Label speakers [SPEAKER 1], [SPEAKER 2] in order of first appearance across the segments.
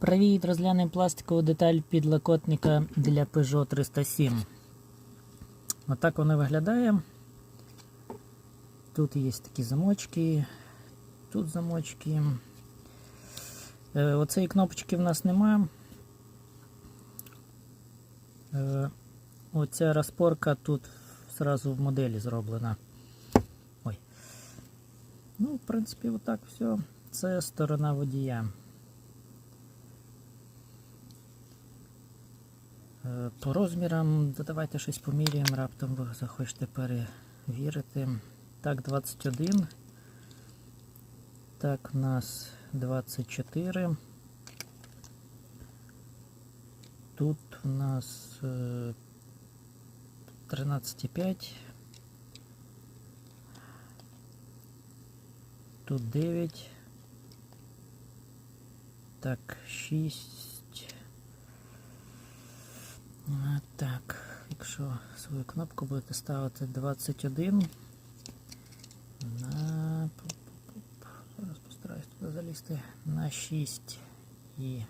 [SPEAKER 1] Привіт, розглянемо пластикову деталь підлокотника для Peugeot 307. Отак воно виглядає. Тут є такі замочки, тут замочки. Е, Оцеї кнопочки в нас немає. Е, Оця розпорка тут зразу в моделі зроблена. Ой. Ну, в принципі, отак все. Це сторона водія. По розмірам, да давайте щось поміряємо, раптом ви захочете перевірити. Так, 21. Так, у нас 24. Тут у нас е, 13,5. Тут 9. Так, 6. А, Так, якщо свою кнопку будете ставити 21 на зараз постараюсь туди залізти на 6 і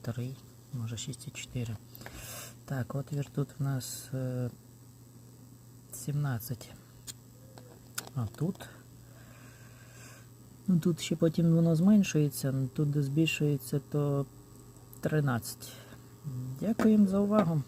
[SPEAKER 1] 3, може 6 і 4. Так, отвір тут у нас е, 17. А тут. Ну тут ще потім воно зменшується, тут де збільшується, то 13. Дякуємо за увагу.